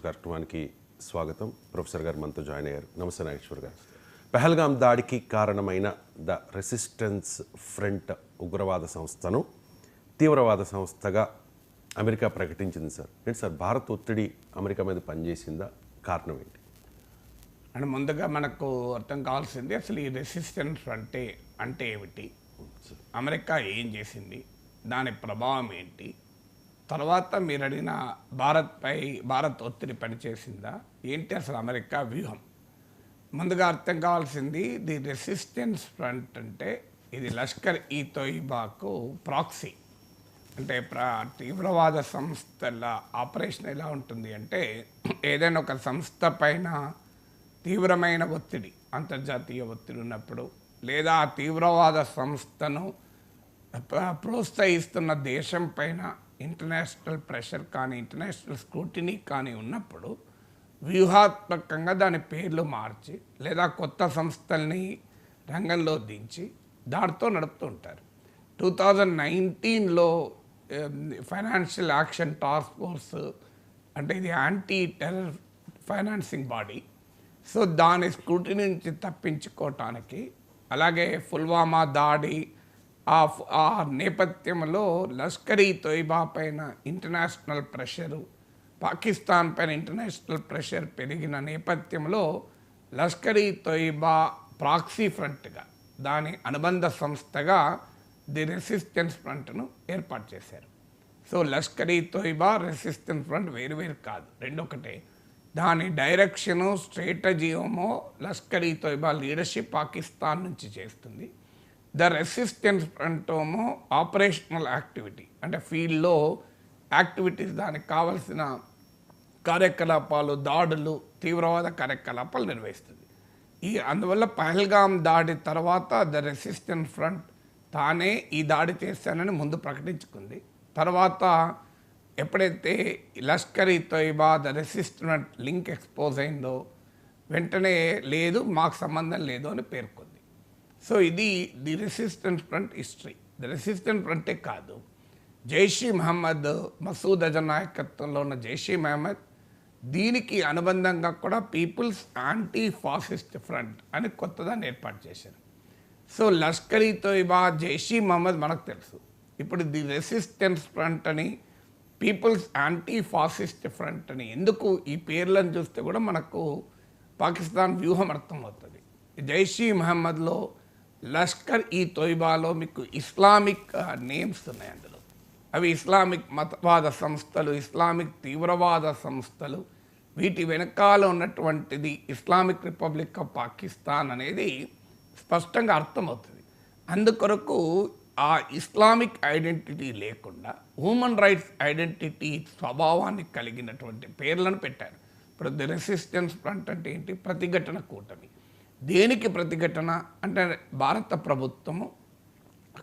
కార్యక్రమానికి స్వాగతం. ప్రొఫెసర్ గారు మనతో జాయిన్ అయ్యారు. నమస్తే నాగేశ్వర్ గారు. పెహల్గాం దాడికి కారణమైన ద రెసిస్టెన్స్ ఫ్రంట్ ఉగ్రవాద సంస్థను తీవ్రవాద సంస్థగా అమెరికా ప్రకటించింది సార్. ఏంటి సార్ భారత్ ఒత్తిడి అమెరికా మీద పనిచేసిందా? కారణం ఏంటి? అండ్ ముందుగా మనకు అర్థం కావాల్సింది అసలు ఈ రెసిస్టెన్స్ అంటే అంటే ఏమిటి? అమెరికా ఏం చేసింది? దాని ప్రభావం ఏంటి? తర్వాత మీరు అడిగిన భారత్పై భారత్ ఒత్తిడి పనిచేసిందా? ఏంటి అసలు అమెరికా వ్యూహం? ముందుగా అర్థం కావాల్సింది ది రెసిస్టెన్స్ ఫ్రంట్ అంటే ఇది లష్కర్ ఈ తొయిబాకు ప్రాక్సీ. అంటే తీవ్రవాద సంస్థల ఆపరేషన్ ఎలా ఉంటుంది అంటే ఏదైనా ఒక సంస్థ పైన తీవ్రమైన ఒత్తిడి అంతర్జాతీయ ఒత్తిడి ఉన్నప్పుడు లేదా ఆ తీవ్రవాద సంస్థను ప్రోత్సహిస్తున్న దేశం పైన ఇంటర్నేషనల్ ప్రెషర్ కానీ ఇంటర్నేషనల్ స్క్రూటినీ కానీ ఉన్నప్పుడు వ్యూహాత్మకంగా దాని పేర్లు మార్చి లేదా కొత్త సంస్థల్ని రంగంలో దించి దాడితో నడుపుతూ ఉంటారు. టూ థౌజండ్ నైన్టీన్లో ఫైనాన్షియల్ యాక్షన్ టాస్క్ ఫోర్స్ అంటే ఇది anti terror financing body. So దాని స్క్రూటినీ నుంచి తప్పించుకోవటానికి అలాగే పుల్వామా దాడి ఆ ఆ నేపథ్యంలో లష్కరి తొయిబా పైన ఇంటర్నేషనల్ ప్రెషరు పాకిస్తాన్ పైన ఇంటర్నేషనల్ ప్రెషర్ పెరిగిన నేపథ్యంలో లష్కరి తొయిబా ప్రాక్సీ ఫ్రంట్గా దాని అనుబంధ సంస్థగా ది రెసిస్టెన్స్ ఫ్రంట్ను ఏర్పాటు చేశారు. So Lashkar-e Taiba resistance front వేరువేరు కాదు రెండొకటే. దాని direction strategy Lashkar-e Taiba leadership Pakistan నుంచి చేస్తుంది. ద రెసిస్టెన్స్ ఫ్రంట్ ఏమో ఆపరేషనల్ యాక్టివిటీ. అంటే ఫీల్డ్లో యాక్టివిటీస్ దానికి కావలసిన కార్యకలాపాలు దాడులు తీవ్రవాద కార్యకలాపాలు నిర్వహిస్తుంది. ఈ అందువల్ల పహల్గాం దాడి తర్వాత ద రెసిస్టెన్స్ ఫ్రంట్ తానే ఈ దాడి చేశానని ముందు ప్రకటించుకుంది. తర్వాత ఎప్పుడైతే లష్కర్ ఈ ద రెసిస్టెంట్ లింక్ ఎక్స్పోజ్ అయిందో వెంటనే లేదు మాకు సంబంధం లేదు అని పేర్కొంది. సో ఇది the resistant front history. The resistant ఫ్రంటే కాదు. జైషీ మహమ్మద్ మసూద్ అజర్ నాయకత్వంలో ఉన్న జైషీ మహమ్మద్ దీనికి అనుబంధంగా కూడా పీపుల్స్ యాంటీ ఫాసిస్ట్ ఫ్రంట్ అని కొత్తదాన్ని ఏర్పాటు చేశారు. సో లష్కరీ తోయిబా జైషీ మహమ్మద్ మనకు తెలుసు. ఇప్పుడు ది రెసిస్టెన్స్ ఫ్రంట్ అని పీపుల్స్ యాంటీ ఫాసిస్ట్ ఫ్రంట్ అని ఎందుకు ఈ పేర్లను చూస్తే కూడా మనకు పాకిస్తాన్ వ్యూహం అర్థమవుతుంది. జైషీ మహమ్మద్లో లష్కర్ ఈ తొయిబాలో మీకు ఇస్లామిక్ నేమ్స్ ఉన్నాయి అందులో. అవి ఇస్లామిక్ మతవాద సంస్థలు ఇస్లామిక్ తీవ్రవాద సంస్థలు. వీటి వెనకాల ఉన్నటువంటిది ఇస్లామిక్ రిపబ్లిక్ ఆఫ్ పాకిస్తాన్ అనేది స్పష్టంగా అర్థమవుతుంది. అందుకొరకు ఆ ఇస్లామిక్ ఐడెంటిటీ లేకుండా హ్యూమన్ రైట్స్ ఐడెంటిటీ స్వభావాన్ని కలిగినటువంటి పేర్లను పెట్టారు. ఇప్పుడు ది రెసిస్టెన్స్ ఫ్రంట్ అంటే ఏంటి? ప్రతిఘటన కూటమి. దేనికి ప్రతిఘటన అంటే భారత ప్రభుత్వము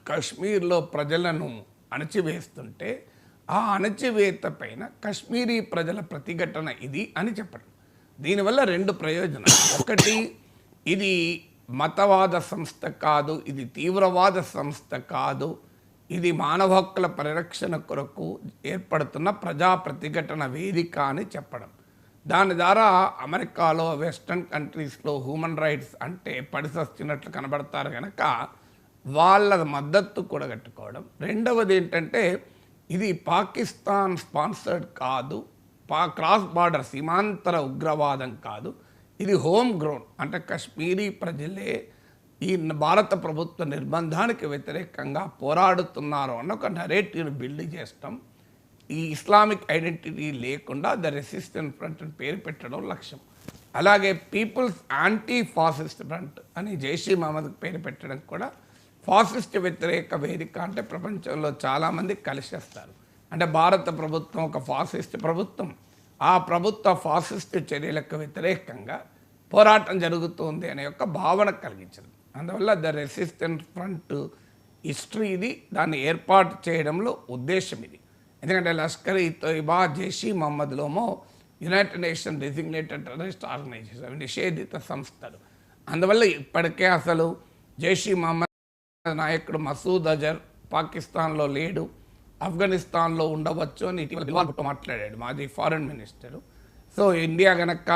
కాశ్మీర్లో ప్రజలను అణచివేస్తుంటే ఆ అణచివేత పైన కాశ్మీరీ ప్రజల ప్రతిఘటన ఇది అని చెప్పడం. దీనివల్ల రెండు ప్రయోజనాలు. ఒకటి ఇది మతవాద సంస్థ కాదు ఇది తీవ్రవాద సంస్థ కాదు ఇది మానవ హక్కుల పరిరక్షణ కొరకు ఏర్పడుతున్న ప్రజా ప్రతిఘటన వేదిక అని చెప్పడం. దాని ద్వారా అమెరికాలో వెస్ట్రన్ కంట్రీస్లో హ్యూమన్ రైట్స్ అంటే పడిసొచ్చినట్లు కనబడతారు కనుక వాళ్ళ మద్దతు కూడగట్టుకోవడం. రెండవది ఏంటంటే ఇది పాకిస్తాన్ స్పాన్సర్డ్ కాదు పా క్రాస్ బార్డర్ సీమాంతర ఉగ్రవాదం కాదు ఇది హోమ్ గ్రౌండ్. అంటే కశ్మీరీ ప్రజలే ఈ భారత ప్రభుత్వ నిర్బంధానికి వ్యతిరేకంగా పోరాడుతున్నారు అన్న ఒక నరేటివ్ని బిల్డ్ చేస్తాం. ఈ ఇస్లామిక్ ఐడెంటిటీ లేకుండా ద రెసిస్టెంట్ ఫ్రంట్ అని పేరు పెట్టడం లక్ష్యం. అలాగే పీపుల్స్ యాంటీ ఫాసిస్ట్ ఫ్రంట్ అని జైషీ మహమ్మద్ పేరు పెట్టడం కూడా ఫాసిస్ట్ వ్యతిరేక వేదిక అంటే ప్రపంచంలో చాలామంది కలిసేస్తారు. అంటే భారత ప్రభుత్వం ఒక ఫాసిస్ట్ ప్రభుత్వం. ఆ ప్రభుత్వ ఫాసిస్ట్ చర్యలకు వ్యతిరేకంగా పోరాటం జరుగుతోంది అనే యొక్క భావన కలిగించింది. అందువల్ల ద రెసిస్టెంట్ ఫ్రంట్ హిస్టరీ ఇది దాన్ని ఏర్పాటు చేయడంలో ఉద్దేశం ఇది. ఎందుకంటే లష్కర్ ఈ Taiba Jaish-e మహమ్మద్లోమో united nation designated terrorist organisation అవి నిషేధిత సంస్థలు. అందువల్ల ఇప్పటికే అసలు జైషీ మహమ్మద్ నాయకుడు మసూద్ అజర్ పాకిస్తాన్లో లేడు ఆఫ్ఘనిస్తాన్లో ఉండవచ్చు అని ఇటీవల బిల్వాల్ మాట్లాడాడు మాజీ ఫారెన్ మినిస్టరు. సో ఇండియా గనక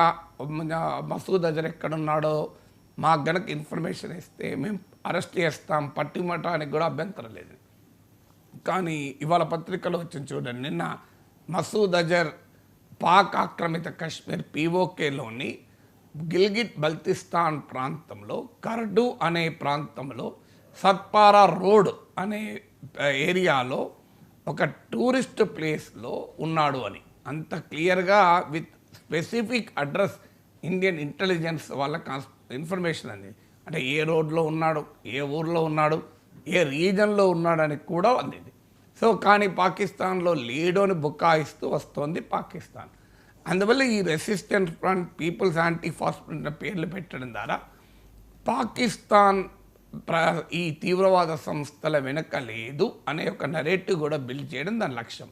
మసూద్ అజర్ ఎక్కడున్నాడో మాకు గనక ఇన్ఫర్మేషన్ ఇస్తే మేము అరెస్ట్ చేస్తాం పట్టిమటానికి కూడా అభ్యంతరం లేదు. కానీ ఇవాళ పత్రికలో వచ్చింది చూడండి నిన్న మసూద్ అజర్ పాక్ ఆక్రమిత కశ్మీర్ పీఓకేలోని గిల్గిట్ బల్తిస్తాన్ ప్రాంతంలో కర్డు అనే ప్రాంతంలో సత్పారా రోడ్ అనే ఏరియాలో ఒక టూరిస్ట్ ప్లేస్లో ఉన్నాడు అని. అంత క్లియర్గా with specific address Indian intelligence వాళ్ళకి ఇన్ఫర్మేషన్ అంది. అంటే ఏ రోడ్లో ఉన్నాడు ఏ ఊర్లో ఉన్నాడు ఏ రీజన్లో ఉన్నాడని కూడా అంది సో కానీ పాకిస్తాన్లో లీడోని బుకాయిస్తూ వస్తోంది పాకిస్తాన్. అందువల్ల ఈ resistant front people's anti fascist పేర్లు పెట్టడం ద్వారా పాకిస్తాన్ ప్ర ఈ తీవ్రవాద సంస్థల వెనుక లేదు అనే ఒక నరేటివ్ కూడా బిల్డ్ చేయడం దాని లక్ష్యం.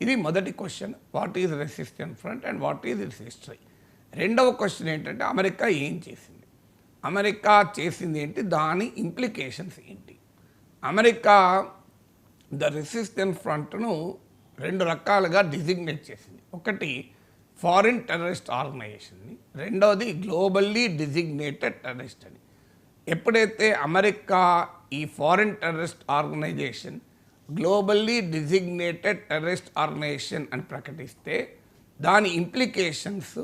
ఇది మొదటి question what is resistant front and what is its history రెండవ క్వశ్చన్ ఏంటంటే అమెరికా ఏం చేసింది? అమెరికా చేసింది ఏంటి? దాని ఇంప్లికేషన్స్ ఏంటి? అమెరికా ద రెసిస్టెంట్ ఫ్రంట్ను రెండు రకాలుగా డిజిగ్నేట్ చేసింది. ఒకటి ఫారిన్ టెర్రరిస్ట్ ఆర్గనైజేషన్ని రెండవది గ్లోబల్లీ డిజిగ్నేటెడ్ టెర్రరిస్ట్ అని. ఎప్పుడైతే అమెరికా ఈ foreign terrorist organisation globally designated terrorist organisation అని ప్రకటిస్తే దాని ఇంప్లికేషన్స్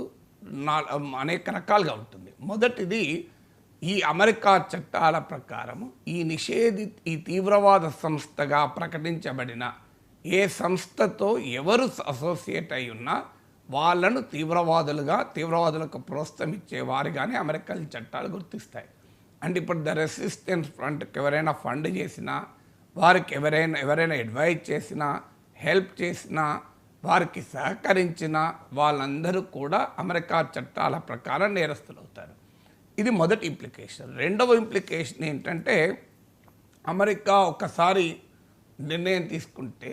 అనేక రకాలుగా ఉంటుంది. మొదటిది ఈ అమెరికా చట్టాల ప్రకారము ఈ నిషేధి ఈ తీవ్రవాద సంస్థగా ప్రకటించబడిన ఏ సంస్థతో ఎవరు అసోసియేట్ అయి ఉన్నా వాళ్ళను తీవ్రవాదులుగా తీవ్రవాదులకు ప్రోత్సహించే వారిగానే అమెరికా చట్టాలు గుర్తిస్తాయి. అంటే ఇప్పుడు ద రెసిస్టెన్స్ ఫ్రంట్కి ఎవరైనా ఫండ్ చేసినా వారికి ఎవరైనా ఎవరైనా అడ్వైజ్ చేసినా హెల్ప్ చేసినా వారికి సహకరించిన వాళ్ళందరూ కూడా అమెరికా చట్టాల ప్రకారం నేరస్తులు అవుతారు ఇది మొదటి ఇంప్లికేషన్ రెండవ ఇంప్లికేషన్ ఏంటంటే అమెరికా ఒకసారి నిర్ణయం తీసుకుంటే